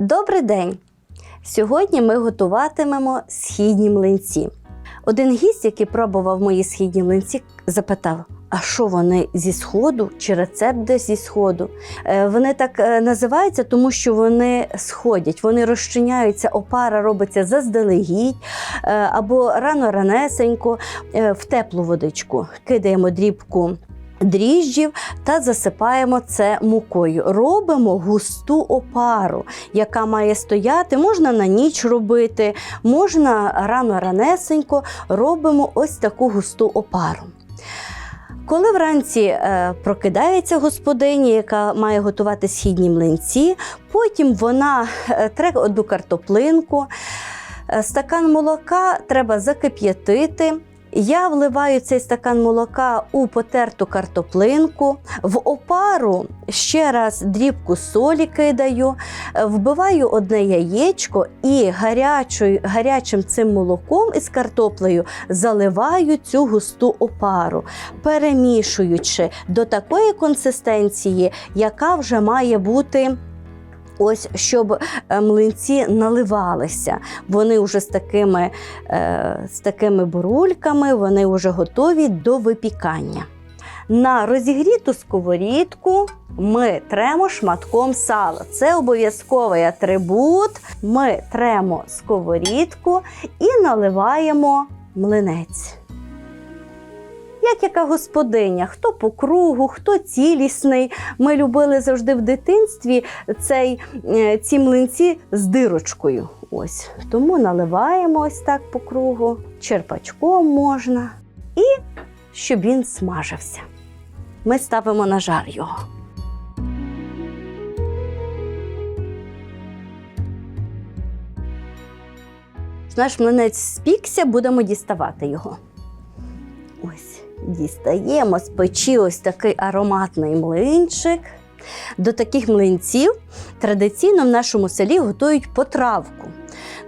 Добрий день! Сьогодні ми готуватимемо східні млинці. Один гість, який пробував мої східні млинці, запитав: а що вони зі сходу чи рецепт десь зі сходу? Е, Вони так е, називаються, тому що вони сходять, вони розчиняються, опара робиться заздалегідь е, або рано ранесенько е, в теплу водичку. Кидаємо дрібку дріжджів та засипаємо це мукою. Робимо густу опару, яка має стояти. Можна на ніч робити, можна рано ранесенько робимо ось таку густу опару. Коли вранці е, прокидається господиня, яка має готувати східні млинці, потім вона е, тре одну картоплинку, е, стакан молока треба закип'ятити. Я вливаю цей стакан молока у потерту картоплинку, в опару ще раз дрібку солі кидаю, вбиваю одне яєчко і гарячою, гарячим цим молоком із картоплею заливаю цю густу опару, перемішуючи до такої консистенції, яка вже має бути. Ось щоб е, млинці наливалися. Вони вже з такими, е, з такими бурульками, вони вже готові до випікання. На розігріту сковорідку ми тремо шматком сала. Це обов'язковий атрибут. Ми тремо сковорідку і наливаємо млинець. Як яка господиня, хто по кругу, хто цілісний. Ми любили завжди в дитинстві цей, е, ці млинці з дирочкою. Ось. Тому наливаємо ось так по кругу, черпачком можна. І щоб він смажився. Ми ставимо на жар його. Наш млинець спікся, будемо діставати його. Ось, дістаємо з печі ось такий ароматний млинчик. До таких млинців традиційно в нашому селі готують потравку.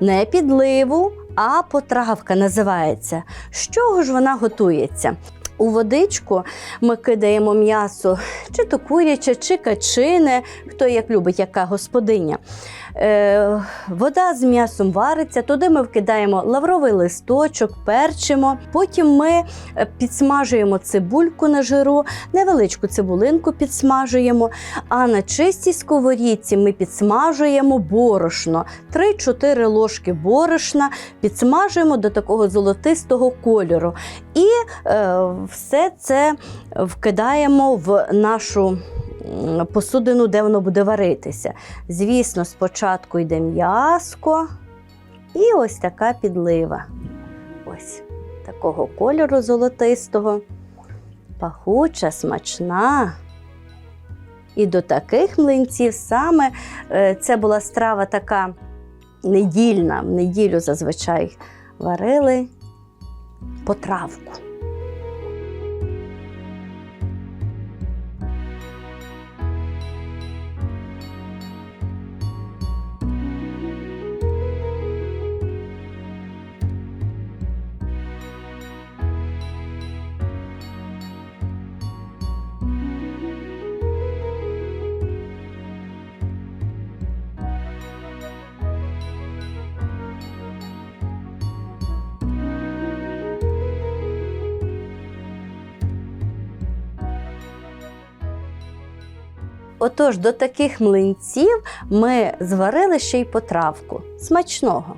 Не підливу, а потравка називається. З чого ж вона готується? У водичку ми кидаємо м'ясо, чи то куряче, чи качине, хто як любить, яка господиня. Е, вода з м'ясом вариться, туди ми вкидаємо лавровий листочок, перчимо. Потім ми е, підсмажуємо цибульку на жиру, невеличку цибулинку підсмажуємо. А на чистій сковорідці ми підсмажуємо борошно. 3-4 ложки борошна підсмажуємо до такого золотистого кольору. І е, все це вкидаємо в нашу посудину, де воно буде варитися. Звісно, спочатку йде м'яско і ось така підлива. Ось такого кольору золотистого, пахуча, смачна. І до таких млинців саме е, це була страва така недільна, в неділю зазвичай варили потравку. Отож, до таких млинців ми зварили ще й потравку. Смачного!